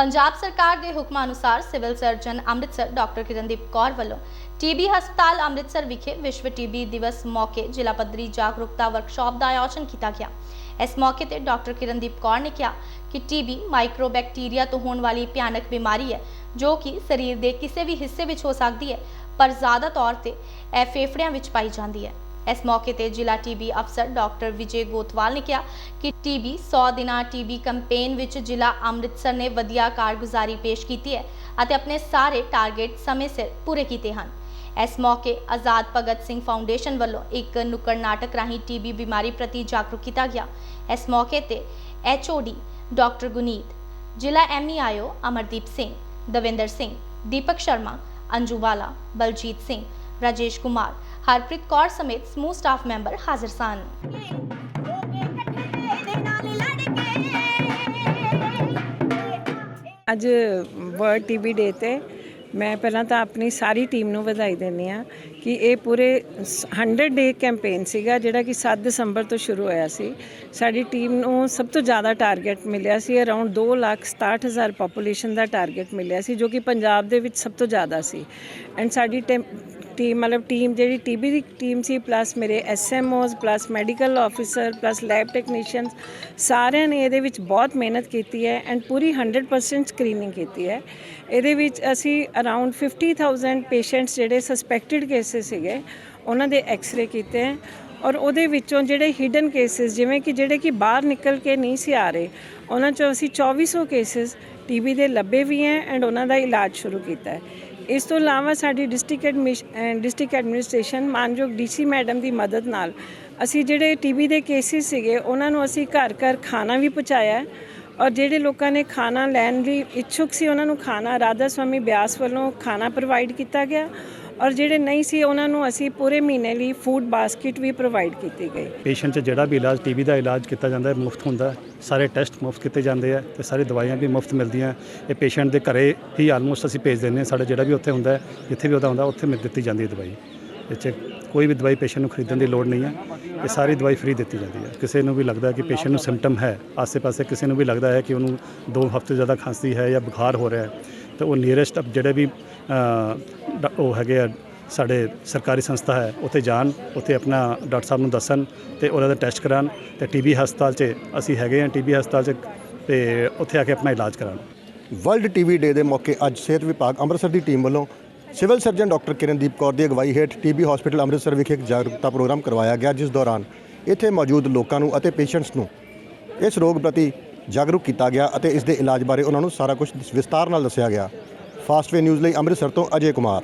ਪੰਜਾਬ ਸਰਕਾਰ ਦੇ ਹੁਕਮਾਂ ਅਨੁਸਾਰ civil surgeon Amritsar doctor Kirandeep Kaur ਵੱਲੋਂ ਟੀਬੀ ਹਸਪਤਾਲ ਅੰਮ੍ਰਿਤਸਰ ਵਿਖੇ ਵਿਸ਼ਵ ਟੀਬੀ ਦਿਵਸ ਮੌਕੇ ਜ਼ਿਲ੍ਹਾ ਪੱਧਰੀ ਜਾਗਰੂਕਤਾ ਵਰਕਸ਼ਾਪ ਦਾ ਆਯੋਜਨ ਕੀਤਾ ਗਿਆ। ਇਸ ਮੌਕੇ ਤੇ ਡਾਕਟਰ ਕਿਰਨਦੀਪ ਕੌਰ ਨੇ ਕਿਹਾ ਕਿ ਟੀਬੀ ਮਾਈਕਰੋਬੈਕਟੀਰੀਆ ਤੋਂ ਹੋਣ ਵਾਲੀ ਭਿਆਨਕ ਬਿਮਾਰੀ ਹੈ, ਜੋ ਕਿ ਸਰੀਰ ਦੇ ਕਿਸੇ ਵੀ ਹਿੱਸੇ ਵਿੱਚ ਹੋ ਸਕਦੀ ਹੈ, ਪਰ ਜ਼ਿਆਦਾ ਤੌਰ ਤੇ ਇਹ ਫੇਫੜਿਆਂ ਵਿੱਚ ਪਾਈ ਜਾਂਦੀ ਹੈ। ਇਸ ਮੌਕੇ ਤੇ ਜ਼ਿਲ੍ਹਾ ਟੀਬੀ ਅਫਸਰ ਡਾਕਟਰ ਵਿਜੇ ਗੋਤਵਾਲ ਨੇ ਕਿਹਾ ਕਿ ਟੀਬੀ 100 ਦਿਨਾਂ ਟੀਬੀ ਕੈਂਪੇਨ ਵਿੱਚ ਜ਼ਿਲ੍ਹਾ ਅੰਮ੍ਰਿਤਸਰ ਨੇ ਵਧੀਆ ਕਾਰਗੁਜ਼ਾਰੀ ਪੇਸ਼ ਕੀਤੀ ਹੈ ਅਤੇ ਆਪਣੇ ਸਾਰੇ ਟਾਰਗੇਟ ਸਮੇਂ ਸਿਰ ਪੂਰੇ ਕੀਤੇ ਹਨ। ਇਸ ਮੌਕੇ ਆਜ਼ਾਦ ਭਗਤ ਸਿੰਘ ਫਾਊਂਡੇਸ਼ਨ ਵੱਲੋਂ ਇੱਕ ਨੁੱਕੜ ਨਾਟਕ ਰਾਹੀਂ ਟੀਬੀ ਬਿਮਾਰੀ ਪ੍ਰਤੀ ਜਾਗਰੂਕ ਕੀਤਾ ਗਿਆ। ਇਸ ਮੌਕੇ ਤੇ ਐਚਓਡੀ ਡਾਕਟਰ ਗੁਨੀਤ, ਜ਼ਿਲ੍ਹਾ ਐਮਈਆਈਓ ਅਮਰਦੀਪ ਸਿੰਘ, ਦਵਿੰਦਰ ਸਿੰਘ, ਦੀਪਕ ਸ਼ਰਮਾ, ਅੰਜੂ ਵਾਲਾ, ਬਲਜੀਤ ਸਿੰਘ, ਰਾਜੇਸ਼ ਕੁਮਾਰ ਹਰਪ੍ਰੀਤ ਕੌਰ ਸਮੇਤ ਸਮੂਹ ਸਟਾਫ ਮੈਂਬਰ ਹਾਜ਼ਰ ਸਨ। ਅੱਜ ਵਰਲਡ ਟੀਬੀ ਡੇ ਤੇ ਮੈਂ ਪਹਿਲਾਂ ਤਾਂ ਆਪਣੀ ਸਾਰੀ ਟੀਮ ਨੂੰ ਵਧਾਈ ਦਿੰਦੀ ਆ ਕਿ ਇਹ ਪੂਰੇ 100 ਡੇ ਕੈਂਪੇਨ ਸੀਗਾ, ਜਿਹੜਾ ਕਿ 7 ਦਸੰਬਰ ਤੋਂ ਸ਼ੁਰੂ ਹੋਇਆ ਸੀ। ਸਾਡੀ ਟੀਮ ਨੂੰ ਸਭ ਤੋਂ ਜ਼ਿਆਦਾ ਟਾਰਗੇਟ ਮਿਲਿਆ ਸੀ ਅਰਾਊਂਡ 2 ਲੱਖ 67000 ਪੋਪੂਲੇਸ਼ਨ ਦਾ ਟਾਰਗੇਟ ਮਿਲਿਆ ਸੀ, ਜੋ ਕਿ ਪੰਜਾਬ ਦੇ ਵਿੱਚ ਸਭ ਤੋਂ ਜ਼ਿਆਦਾ ਸੀ। ਐਂਡ ਸਾਡੀ ਟੀਮ ਮਤਲਬ ਟੀਮ ਜਿਹੜੀ ਟੀਬੀ ਦੀ ਟੀਮ ਸੀ ਪਲੱਸ ਮੇਰੇ SMOs plus medical officer plus lab technicians ਸਾਰਿਆਂ ਨੇ ਇਹਦੇ ਵਿੱਚ ਬਹੁਤ ਮਿਹਨਤ ਕੀਤੀ ਹੈ ਐਂਡ ਪੂਰੀ 100% ਸਕਰੀਨਿੰਗ ਕੀਤੀ ਹੈ ਇਹਦੇ ਵਿੱਚ ਅਸੀਂ ਅਰਾਊਂਡ 50000 ਪੇਸ਼ੈਂਟਸ ਜਿਹੜੇ ਸਸਪੈਕਟਡ ਕੇਸਿਸ ਸੀਗੇ ਉਹਨਾਂ ਦੇ ਐਕਸ-ਰੇ ਕੀਤੇ ਹੈ ਔਰ ਉਹਦੇ ਵਿੱਚੋਂ ਜਿਹੜੇ ਹਿਡਨ ਕੇਸਿਸ ਜਿਵੇਂ ਕਿ ਜਿਹੜੇ ਕਿ ਬਾਹਰ ਨਿਕਲ ਕੇ ਨਹੀਂ ਸੀ ਆ ਰਹੇ ਉਹਨਾਂ ਚੋਂ ਅਸੀਂ 2400 ਕੇਸਿਸ ਟੀਬੀ ਦੇ ਲੱਭੇ ਵੀ ਹੈ ਐਂਡ ਉਹਨਾਂ ਦਾ ਇਲਾਜ ਸ਼ੁਰੂ ਕੀਤਾ ਹੈ ਇਸ ਤੋਂ ਇਲਾਵਾ ਸਾਡੀ ਡਿਸਟ੍ਰਿਕਟ ਡਿਸਟ੍ਰਿਕਟ ਐਡਮਿਨਿਸਟ੍ਰੇਸ਼ਨ ਮਾਨਯੋਗ ਡੀਸੀ ਮੈਡਮ ਦੀ ਮਦਦ ਨਾਲ ਅਸੀਂ ਜਿਹੜੇ ਟੀਬੀ ਦੇ ਕੇਸਿਸ ਸੀਗੇ, ਉਹਨਾਂ ਨੂੰ ਅਸੀਂ ਘਰ ਘਰ ਖਾਣਾ ਵੀ ਪਹੁੰਚਾਇਆ ਔਰ ਜਿਹੜੇ ਲੋਕਾਂ ਨੇ ਖਾਣਾ ਲੈਣ ਦੀ ਇੱਛੁਕ ਸੀ, ਉਹਨਾਂ ਨੂੰ ਖਾਣਾ ਰਾਧਾ ਸਵਾਮੀ ਬਿਆਸ ਵੱਲੋਂ ਖਾਣਾ ਪ੍ਰੋਵਾਈਡ ਕੀਤਾ ਗਿਆ ਔਰ ਜਿਹੜੇ ਨਹੀਂ ਸੀ, ਉਹਨਾਂ ਨੂੰ ਅਸੀਂ ਪੂਰੇ ਮਹੀਨੇ ਲਈ ਫੂਡ ਬਾਸਕਟ ਵੀ ਪ੍ਰੋਵਾਈਡ ਕੀਤੀ ਗਈ। ਪੇਸ਼ੈਂਟ 'ਚ ਜਿਹੜਾ ਵੀ ਇਲਾਜ ਟੀਬੀ ਦਾ ਇਲਾਜ ਕੀਤਾ ਜਾਂਦਾ ਹੈ, ਮੁਫਤ ਹੁੰਦਾ ਸਾਰੇ ਟੈਸਟ ਮੁਫਤ ਕੀਤੇ ਜਾਂਦੇ ਆ ਤੇ ਸਾਰੀ ਦਵਾਈਆਂ ਵੀ ਮੁਫਤ ਮਿਲਦੀਆਂ ਇਹ ਪੇਸ਼ੈਂਟ ਦੇ ਘਰੇ ਹੀ ਆਲਮੋਸਟ ਅਸੀਂ ਭੇਜ ਦਿੰਦੇ ਹਾਂ। ਸਾਡਾ ਜਿਹੜਾ ਵੀ ਉੱਥੇ ਹੁੰਦਾ ਜਿੱਥੇ ਵੀ ਉਹਦਾ ਹੁੰਦਾ, ਉੱਥੇ ਮਿਲ ਦਿੱਤੀ ਜਾਂਦੀ ਹੈ ਦਵਾਈ। ਇਹ 'ਚ ਕੋਈ ਵੀ ਦਵਾਈ ਪੇਸ਼ੈਂਟ ਨੂੰ ਖਰੀਦਣ ਦੀ ਲੋੜ ਨਹੀਂ ਹੈ। ਇਹ ਸਾਰੀ ਦਵਾਈ ਫ੍ਰੀ ਦਿੱਤੀ ਜਾਂਦੀ ਹੈ। ਕਿਸੇ ਨੂੰ ਵੀ ਲੱਗਦਾ ਕਿ ਪੇਸ਼ੈਂਟ ਨੂੰ ਸਿੰਪਟਮ ਹੈ, ਆਸੇ-ਪਾਸੇ ਕਿਸੇ ਨੂੰ ਵੀ ਲੱਗਦਾ ਹੈ ਕਿ ਉਹਨੂੰ ਦੋ ਹਫ਼ਤੇ ਜ਼ਿਆਦਾ ਖਾਂਸੀ ਹੈ ਜਾਂ ਬੁਖਾਰ ਹੋ ਰਿਹਾ ਹੈ, ਤਾਂ ਉਹ ਨੀਅਰੈਸਟ ਜਿਹੜੇ ਵੀ ਉਹ ਹੈਗੇ ਆ, ਸਾਡੇ ਸਰਕਾਰੀ ਸੰਸਥਾ ਹੈ, ਉੱਥੇ ਜਾਣ, ਉੱਥੇ ਆਪਣਾ ਡਾਕਟਰ ਸਾਹਿਬ ਨੂੰ ਦੱਸਣ ਤੇ ਉਹਨਾਂ ਦਾ ਟੈਸਟ ਕਰਾਉਣ ਤੇ ਟੀਬੀ ਹਸਪਤਾਲ 'ਚ ਅਸੀਂ ਹੈਗੇ ਹਾਂ ਟੀਬੀ ਹਸਪਤਾਲ 'ਚ ਤੇ ਉੱਥੇ ਆ ਕੇ ਆਪਣਾ ਇਲਾਜ ਕਰਾਉਣ। ਵਰਲਡ ਟੀਵੀ ਡੇ ਦੇ ਮੌਕੇ ਅੱਜ ਸਿਹਤ ਵਿਭਾਗ ਅੰਮ੍ਰਿਤਸਰ ਦੀ ਟੀਮ ਵੱਲੋਂ civil surgeon doctor Kirandeep Kaur ਦੀ ਅਗਵਾਈ ਹੇਠ ਟੀਬੀ ਹਸਪੀਟਲ ਅੰਮ੍ਰਿਤਸਰ ਵਿਖੇ ਇੱਕ ਜਾਗਰੂਕਤਾ ਪ੍ਰੋਗਰਾਮ ਕਰਵਾਇਆ ਗਿਆ, ਜਿਸ ਦੌਰਾਨ ਇੱਥੇ ਮੌਜੂਦ ਲੋਕਾਂ ਨੂੰ ਅਤੇ ਪੇਸ਼ੈਂਟਸ ਨੂੰ ਇਸ ਰੋਗ ਪ੍ਰਤੀ ਜਾਗਰੂਕ ਕੀਤਾ ਗਿਆ ਅਤੇ ਇਸ ਦੇ ਇਲਾਜ ਬਾਰੇ ਉਹਨਾਂ ਨੂੰ ਸਾਰਾ ਕੁਝ ਵਿਸਤਾਰ ਨਾਲ ਦੱਸਿਆ ਗਿਆ। ਫਾਸਟਵੇ ਨਿਊਜ਼ ਲਈ ਅੰਮ੍ਰਿਤਸਰ ਤੋਂ ਅਜੇ ਕੁਮਾਰ।